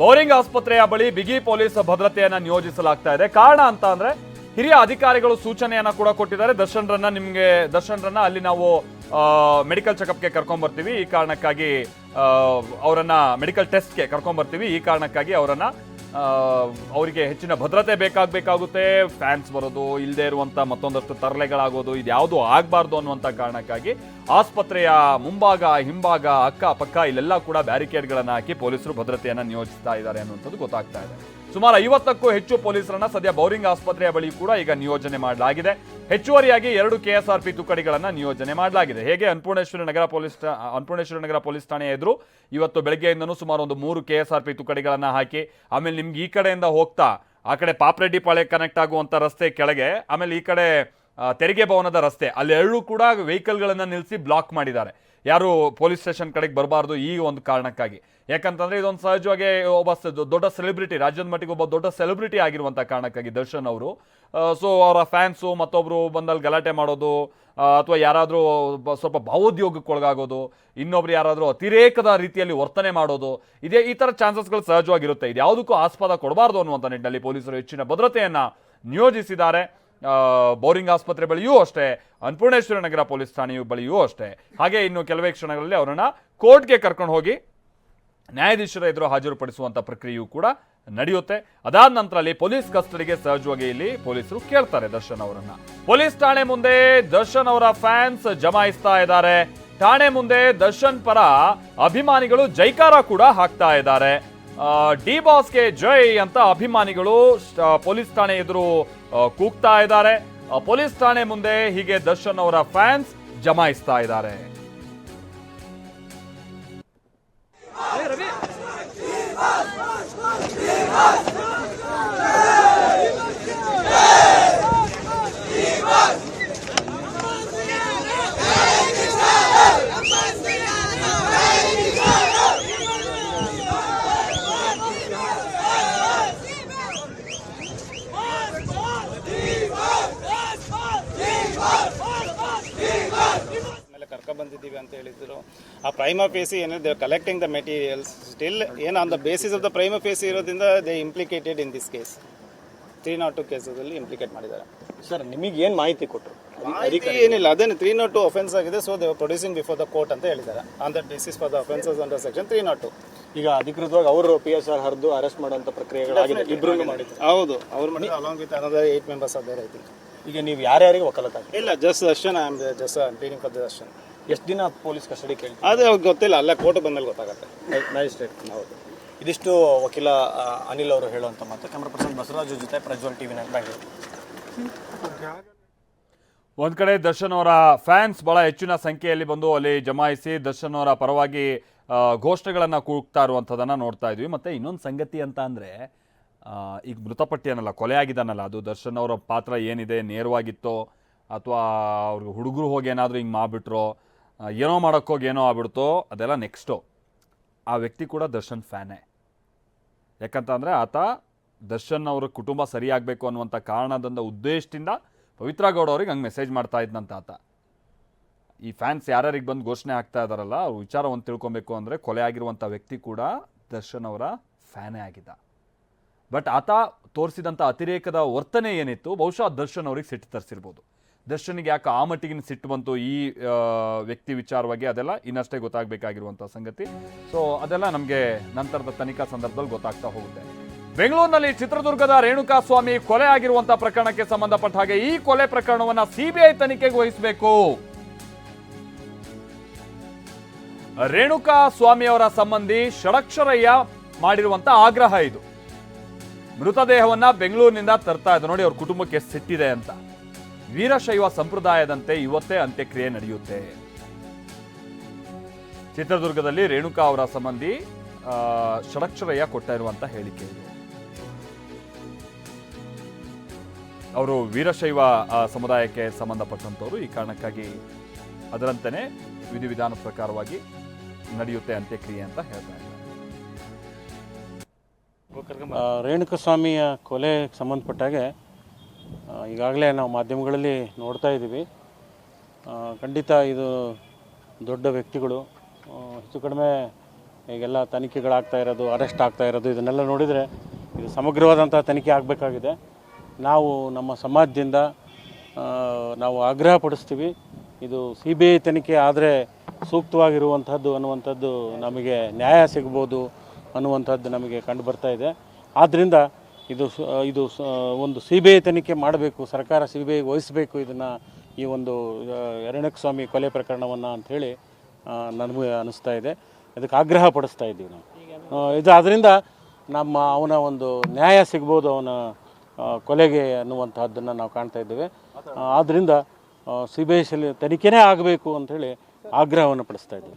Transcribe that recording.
Bowring ಆಸ್ಪತ್ರೆಯ ಬಳಿ ಬಿಗಿ ಪೊಲೀಸ್ ಭದ್ರತೆಯನ್ನ ನಿಯೋಜಿಸಲಾಗ್ತಾ ಇದೆ. ಕಾರಣ ಅಂತ ಅಂದ್ರೆ ಹಿರಿಯ ಅಧಿಕಾರಿಗಳು ಸೂಚನೆಯನ್ನ ಕೂಡ ಕೊಟ್ಟಿದ್ದಾರೆ. ದರ್ಶನ್ರನ್ನ ನಿಮ್ಗೆ, ದರ್ಶನ್ರನ್ನ ಅಲ್ಲಿ ನಾವು ಮೆಡಿಕಲ್ ಚೆಕಪ್ಗೆ ಕರ್ಕೊಂಡ್ ಬರ್ತೀವಿ ಈ ಕಾರಣಕ್ಕಾಗಿ ಅವರನ್ನ ಮೆಡಿಕಲ್ ಟೆಸ್ಟ್ಗೆ ಕರ್ಕೊಂಡ್ ಬರ್ತೀವಿ ಈ ಕಾರಣಕ್ಕಾಗಿ ಅವರನ್ನ ಅವರಿಗೆ ಹೆಚ್ಚಿನ ಭದ್ರತೆ ಬೇಕಾಗಬೇಕಾಗುತ್ತೆ. ಫ್ಯಾನ್ಸ್ ಬರೋದು ಇಲ್ಲದೆ ಇರುವಂಥ ಮತ್ತೊಂದಷ್ಟು ತರಲೆಗಳಾಗೋದು, ಇದು ಯಾವುದು ಆಗಬಾರ್ದು ಅನ್ನುವಂಥ ಕಾರಣಕ್ಕಾಗಿ ಆಸ್ಪತ್ರೆಯ ಮುಂಭಾಗ, ಹಿಂಭಾಗ ಅಕ್ಕ ಪಕ್ಕ ಇಲ್ಲೆಲ್ಲ ಕೂಡ ಬ್ಯಾರಿಕೇಡ್ಗಳನ್ನು ಹಾಕಿ ಪೊಲೀಸರು ಭದ್ರತೆಯನ್ನು ನಿಯೋಜಿಸ್ತಾ ಇದ್ದಾರೆ ಅನ್ನುವಂಥದ್ದು ಗೊತ್ತಾಗ್ತಾ ಇದೆ. ಸುಮಾರು ಐವತ್ತಕ್ಕೂ ಹೆಚ್ಚು ಪೊಲೀಸರನ್ನ ಸದ್ಯ ಬೌರಿಂಗ್ ಆಸ್ಪತ್ರೆಯ ಬಳಿ ಕೂಡ ಈಗ ನಿಯೋಜನೆ ಮಾಡಲಾಗಿದೆ. ಹೆಚ್ಚುವರಿಯಾಗಿ ಎರಡು ಕೆಎಸ್ಆರ್ಪಿ ತುಕಡಿಗಳನ್ನು ನಿಯೋಜನೆ ಮಾಡಲಾಗಿದೆ. ಹೇಗೆ ಅನ್ಪೂರ್ಣೇಶ್ವರಿ ನಗರ ಪೊಲೀಸ್ ಅನ್ಪೂರ್ಣೇಶ್ವರಿ ನಗರ ಪೊಲೀಸ್ ಠಾಣೆಯ ಎದುರು ಇವತ್ತು ಬೆಳಗ್ಗೆಯಿಂದನೂ ಸುಮಾರು ಒಂದು ಮೂರು ಕೆಎಸ್ಆರ್ಪಿ ತುಕಡಿಗಳನ್ನು ಹಾಕಿ, ಆಮೇಲೆ ನಿಮ್ಗೆ ಈ ಕಡೆಯಿಂದ ಹೋಗ್ತಾ, ಆ ಕಡೆ ಪಾಪ್ರೆಡ್ಡಿ ಪಾಳೆ ಕನೆಕ್ಟ್ ಆಗುವಂಥ ರಸ್ತೆ ಕೆಳಗೆ, ಆಮೇಲೆ ಈ ಕಡೆ ತೆರಿಗೆ ಭವನದ ರಸ್ತೆ. ಅಲ್ಲಿ ಎರಡೂ ಕೂಡ ವೆಹಿಕಲ್ಗಳನ್ನು ನಿಲ್ಲಿಸಿ ಬ್ಲಾಕ್ ಮಾಡಿದ್ದಾರೆ. ಯಾರು ಪೊಲೀಸ್ ಸ್ಟೇಷನ್ ಕಡೆಗೆ ಬರಬಾರ್ದು ಈ ಒಂದು ಕಾರಣಕ್ಕಾಗಿ. ಯಾಕಂತಂದ್ರೆ ಇದೊಂದು ಸಹಜವಾಗಿ ಒಬ್ಬ ದೊಡ್ಡ ಸೆಲೆಬ್ರಿಟಿ, ರಾಜ್ಯದ ಮಟ್ಟಿಗೆ ಒಬ್ಬ ದೊಡ್ಡ ಸೆಲೆಬ್ರಿಟಿ ಆಗಿರುವಂಥ ಕಾರಣಕ್ಕಾಗಿ ದರ್ಶನ್ ಅವರು. ಸೊ ಅವರ ಫ್ಯಾನ್ಸು ಮತ್ತೊಬ್ಬರು ಬಂದಲ್ಲಿ ಗಲಾಟೆ ಮಾಡೋದು ಅಥವಾ ಯಾರಾದರೂ ಸ್ವಲ್ಪ ಭಾವೋದ್ಯೋಗಕ್ಕೆ ಒಳಗಾಗೋದು, ಇನ್ನೊಬ್ರು ಯಾರಾದರೂ ಅತಿರೇಕದ ರೀತಿಯಲ್ಲಿ ವರ್ತನೆ ಮಾಡೋದು, ಇದೇ ಈ ಥರ ಚಾನ್ಸಸ್ಗಳು ಸಹಜವಾಗಿರುತ್ತೆ. ಇದು ಯಾವುದಕ್ಕೂ ಆಸ್ಪದ ಕೊಡಬಾರ್ದು ಅನ್ನುವಂಥ ನಿಟ್ಟಿನಲ್ಲಿ ಪೊಲೀಸರು ಹೆಚ್ಚಿನ ಭದ್ರತೆಯನ್ನು ನಿಯೋಜಿಸಿದ್ದಾರೆ. ಬೌರಿಂಗ್ ಆಸ್ಪತ್ರೆ ಬಳಿಯೂ ಅಷ್ಟೇ, ಅನ್ನಪೂರ್ಣೇಶ್ವರ ನಗರ ಪೊಲೀಸ್ ಠಾಣೆಯು ಬಳಿಯೂ ಅಷ್ಟೇ. ಹಾಗೆ ಇನ್ನು ಕೆಲವೇ ಕ್ಷಣಗಳಲ್ಲಿ ಅವರನ್ನ ಕೋರ್ಟ್ಗೆ ಕರ್ಕೊಂಡು ಹೋಗಿ ನ್ಯಾಯಾಧೀಶರ ಎದುರು ಹಾಜರುಪಡಿಸುವಂಥ ಪ್ರಕ್ರಿಯೆಯೂ ಕೂಡ ನಡೆಯುತ್ತೆ. ಅದಾದ ನಂತರ ಅಲ್ಲಿ ಪೊಲೀಸ್ ಕಸ್ಟಡಿಗೆ ಸಹಜವಾಗಿ ಇಲ್ಲಿ ಪೊಲೀಸರು ಕೇಳ್ತಾರೆ ದರ್ಶನ್ ಅವರನ್ನ. ಪೊಲೀಸ್ ಠಾಣೆ ಮುಂದೆ ದರ್ಶನ್ ಅವರ ಫ್ಯಾನ್ಸ್ ಜಮಾಯಿಸ್ತಾ ಇದ್ದಾರೆ. ಠಾಣೆ ಮುಂದೆ ದರ್ಶನ್ ಪರ ಅಭಿಮಾನಿಗಳು ಜೈಕಾರ ಕೂಡ ಹಾಕ್ತಾ ಇದ್ದಾರೆ. ಡಿ ಬಾಸ್ಗೆ ಜೈ ಅಂತ ಅಭಿಮಾನಿಗಳು ಪೊಲೀಸ್ ಠಾಣೆ ಎದುರು ಕೂಗ್ತಾ ಇದ್ದಾರೆ. ಪೊಲೀಸ್ ಠಾಣೆ ಮುಂದೆ ಹೀಗೆ ದರ್ಶನ್ ಅವರ ಫ್ಯಾನ್ಸ್ ಜಮಾಯಿಸ್ತಾ ಇದ್ದಾರೆ ಮೇಲೆ ಕರ್ಕೊಂಡ್ ಬಂದಿದ್ದೀವಿ ಅಂತ ಹೇಳಿದ್ರು. ಆ ಪ್ರೈಮ ಫೇಸಿ ಏನಿದೆ ಕಲೆಕ್ಟಿಂಗ್ ದ ಮೆಟೀರಿಯಲ್ಸ್ ಸ್ಟಿಲ್ ಏನ್ on the basis of the prima facie ಇರೋದ್ರಿಂದ they implicated in this case three not two ಕೇಸಲ್ಲಿ ಇಂಪ್ಲಿಕೇಟ್ ಮಾಡಿದ್ದಾರೆ. ಸರ್ ನಿಮಗೆ ಏನು ಮಾಹಿತಿ ಕೊಟ್ಟರು ಮಾಹಿತಿ ಏನಿಲ್ಲ. ಅದೇ ತ್ರೀ ನಾಟ್ ಟು ಅಫೆನ್ಸ್ ಆಗಿದೆ so they producing before the court ಅಂತ ಹೇಳಿದ್ದಾರೆ. On the basis for the offences under section three not two ಈಗ ಅಧಿಕೃತವಾಗಿ ಅವರು ಪಿ ಎಸ್ ಆರ್ ಹರಿದು ಅರೆಸ್ಟ್ ಮಾಡುವಂಥ ಪ್ರಕ್ರಿಯೆಗಳಾಗಿದೆ ಇಬ್ಬರು ಮಾಡಿದ್ರು. ಹೌದು. ಅವ್ರು ಮಾಡಿ along with another eight members ಅದೇ ರೈತಿ ಈಗ ನೀವು ಯಾರ್ಯಾರಿಗೆ ಒಕ್ಕಲತ್ತ ಇಲ್ಲ just Darshan I am just cleaning for the Darshan. ಎಷ್ಟು ದಿನ ಪೊಲೀಸ್ ಕಸ್ಟಡಿ ಕೇಳಿ ಅದೇ ಅವ್ರಿಗೆ ಗೊತ್ತಿಲ್ಲ ಅಲ್ಲೇ ಕೋರ್ಟ್ ಬಂದಲ್ಲಿ ಗೊತ್ತಾಗುತ್ತೆ. ಮ್ಯಾಜಿಸ್ಟ್ರೇಟ್ ಹೌದು. ಇದಿಷ್ಟು ವಕೀಲ ಆ, ಅನಿಲ್ ಅವರು ಹೇಳುವಂಥ ಮಾತು. ಕ್ಯಾಮ್ರಾ ಪರ್ಸನ್ ಬಸವರಾಜು ಜೊತೆ ಪ್ರಜ್ವಲ್ ಟಿವಿ ನೈನ್ ಬ್ಯಾಂಗ್ಳೂರು. ಒಂದ್ ಕಡೆ ದರ್ಶನ್ ಅವರ ಫ್ಯಾನ್ಸ್ ಬಹಳ ಹೆಚ್ಚಿನ ಸಂಖ್ಯೆಯಲ್ಲಿ ಬಂದು ಅಲ್ಲಿ ಜಮಾಯಿಸಿ ದರ್ಶನ್ ಅವರ ಪರವಾಗಿ ಘೋಷಣೆಗಳನ್ನು ಘೋಷಣೆಗಳನ್ನ ಕೂಗ್ತಾ ಇರುವಂಥದ್ದನ್ನ ನೋಡ್ತಾ ಇದ್ವಿ. ಮತ್ತೆ ಇನ್ನೊಂದು ಸಂಗತಿ ಅಂತ ಅಂದರೆ ಆ, ಈಗ ಮೃತಪಟ್ಟಿಯನಲ್ಲ ಕೊಲೆ ಆಗಿದ್ದಾನಲ್ಲ ಅದು ದರ್ಶನ್ ಅವರ ಪಾತ್ರ ಏನಿದೆ ನೇರವಾಗಿತ್ತೋ ಅಥವಾ ಅವ್ರಿಗೆ ಹುಡುಗರು ಹೋಗಿ ಏನಾದರೂ ಹಿಂಗೆ ಮಾಡಿಬಿಟ್ರೋ ಏನೋ ಮಾಡೋಕ್ಕೋಗಿ ಏನೋ ಆಗ್ಬಿಡ್ತೋ ಅದೆಲ್ಲ ನೆಕ್ಸ್ಟು ಆ ವ್ಯಕ್ತಿ ಕೂಡ ದರ್ಶನ್ ಫ್ಯಾನೇ ಯಾಕಂತಂದರೆ ಆತ ದರ್ಶನ್ ಅವ್ರ ಕುಟುಂಬ ಸರಿಯಾಗಬೇಕು ಅನ್ನುವಂಥ ಕಾರಣದಿಂದ, ಉದ್ದೇಶದಿಂದ ಪವಿತ್ರ ಗೌಡ ಅವ್ರಿಗೆ ಹಂಗೆ ಮೆಸೇಜ್ ಮಾಡ್ತಾ ಇದ್ನಂತ ಆತ. ಈ ಫ್ಯಾನ್ಸ್ ಯಾರ್ಯಾರಿಗೆ ಬಂದು ಘೋಷಣೆ ಆಗ್ತಾ ಇದಾರಲ್ಲ, ಅವ್ರ ವಿಚಾರವನ್ನು ತಿಳ್ಕೊಬೇಕು ಅಂದರೆ ಕೊಲೆ ಆಗಿರುವಂಥ ವ್ಯಕ್ತಿ ಕೂಡ ದರ್ಶನ್ ಅವರ ಫ್ಯಾನೇ ಆಗಿದ್ದ. ಬಟ್ ಆತ ತೋರಿಸಿದಂಥ ಅತಿರೇಕದ ವರ್ತನೆ ಏನಿತ್ತು, ಬಹುಶಃ ದರ್ಶನ್ ಅವ್ರಿಗೆ ಸಿಟ್ಟು ತರಿಸಿರ್ಬೋದು. ದರ್ಶನ್ಗೆ ಯಾಕೆ ಆ ಮಟ್ಟಿಗಿನ ಸಿಟ್ಟು ಬಂತು ಈ ವ್ಯಕ್ತಿ ವಿಚಾರವಾಗಿ ಅದೆಲ್ಲ ಇನ್ನಷ್ಟೇ ಗೊತ್ತಾಗಬೇಕಾಗಿರುವಂಥ ಸಂಗತಿ. ಸೊ ಅದೆಲ್ಲ ನಮಗೆ ನಂತರದ ತನಿಖಾ ಸಂದರ್ಭದಲ್ಲಿ ಗೊತ್ತಾಗ್ತಾ ಹೋಗುತ್ತೆ. ಬೆಂಗಳೂರಿನಲ್ಲಿ ಚಿತ್ರದುರ್ಗದ ರೇಣುಕಾ ಸ್ವಾಮಿ ಕೊಲೆ ಆಗಿರುವಂತಹ ಪ್ರಕರಣಕ್ಕೆ ಸಂಬಂಧಪಟ್ಟ ಹಾಗೆ ಈ ಕೊಲೆ ಪ್ರಕರಣವನ್ನ ಸಿಬಿಐ ತನಿಖೆಗೆ ವಹಿಸಬೇಕು. ರೇಣುಕಾ ಸ್ವಾಮಿ ಅವರ ಸಂಬಂಧಿ ಷಡಕ್ಷರಯ್ಯ ಮಾಡಿರುವಂತ ಆಗ್ರಹ ಇದು. ಮೃತದೇಹವನ್ನ ಬೆಂಗಳೂರಿನಿಂದ ತರ್ತಾ ಇದ್ದ ನೋಡಿ, ಅವ್ರ ಕುಟುಂಬಕ್ಕೆ ಸಿಟ್ಟಿದೆ ಅಂತ. ವೀರಶೈವ ಸಂಪ್ರದಾಯದಂತೆ ಇವತ್ತೇ ಅಂತ್ಯಕ್ರಿಯೆ ನಡೆಯುತ್ತೆ. ಚಿತ್ರದುರ್ಗದಲ್ಲಿ ರೇಣುಕಾ ಅವರ ಸಂಬಂಧಿ ಷಡಕ್ಷರಯ್ಯ ಕೊಟ್ಟ ಇರುವಂತ ಹೇಳಿಕೆ ಇದು. ಅವರು ವೀರಶೈವ ಸಮುದಾಯಕ್ಕೆ ಸಂಬಂಧಪಟ್ಟಂತವರು ಈ ಕಾರಣಕ್ಕಾಗಿ ಅದರಂತೆಯೇ ವಿಧಿವಿಧಾನ ಪ್ರಕಾರವಾಗಿ ನಡೆಯುತ್ತೆ ಅಂತ್ಯಕ್ರಿಯೆ ಅಂತ ಹೇಳ್ತಾ ಇದ್ದಾರೆ. ಆ, ರೇಣುಕಸ್ವಾಮಿಯ ಕೊಲೆ ಸಂಬಂಧಪಟ್ಟಾಗೆ ಈಗಾಗಲೇ ನಾವು ಮಾಧ್ಯಮಗಳಲ್ಲಿ ನೋಡ್ತಾ ಇದ್ದೀವಿ. ಖಂಡಿತ ಇದು ದೊಡ್ಡ ವ್ಯಕ್ತಿಗಳು ಹೆಚ್ಚು ಕಡಿಮೆ ಈಗೆಲ್ಲ ತನಿಖೆಗಳಾಗ್ತಾ ಇರೋದು, ಅರೆಸ್ಟ್ ಆಗ್ತಾ ಇರೋದು, ಇದನ್ನೆಲ್ಲ ನೋಡಿದರೆ ಇದು ಸಮಗ್ರವಾದಂಥ ತನಿಖೆ ಆಗಬೇಕಾಗಿದೆ. ನಾವು ನಮ್ಮ ಸಮಾಜದಿಂದ ನಾವು ಆಗ್ರಹ ಪಡಿಸ್ತೀವಿ. ಇದು ಸಿ ಬಿ ಐ ತನಿಖೆ ಆದರೆ ಸೂಕ್ತವಾಗಿರುವಂಥದ್ದು ಅನ್ನುವಂಥದ್ದು ನಮಗೆ ನ್ಯಾಯ ಸಿಗ್ಬೋದು ಅನ್ನುವಂಥದ್ದು ನಮಗೆ ಕಂಡು ಬರ್ತಾ ಇದೆ. ಆದ್ದರಿಂದ ಇದು ಇದು ಒಂದು ಸಿ ಬಿ ಐ ತನಿಖೆ ಮಾಡಬೇಕು, ಸರ್ಕಾರ ಸಿ ಬಿ ಐ ವಹಿಸಬೇಕು ಇದನ್ನು ಈ ಒಂದು ಎರಡನೇಕ ಸ್ವಾಮಿ ಕೊಲೆ ಪ್ರಕರಣವನ್ನು ಅಂಥೇಳಿ ನನಗೆ ಅನ್ನಿಸ್ತಾ ಇದೆ. ಅದಕ್ಕೆ ಆಗ್ರಹ ಪಡಿಸ್ತಾ ಇದ್ದೀವಿ ನಾವು. ಇದು ಅದರಿಂದ ನಮ್ಮ ಅವನ ಒಂದು ನ್ಯಾಯ ಸಿಗ್ಬೋದು ಅವನ ಕೊಲೆಗೆ ಅನ್ನುವಂತಹದ್ದನ್ನು ನಾವು ಕಾಣ್ತಾ ಇದ್ದೇವೆ. ಆದ್ದರಿಂದ ಸಿ ಬಿ ಐ ತನಿಖೆನೇ ಆಗಬೇಕು ಅಂಥೇಳಿ ಆಗ್ರಹವನ್ನು ಪಡಿಸ್ತಾ ಇದ್ದೀವಿ.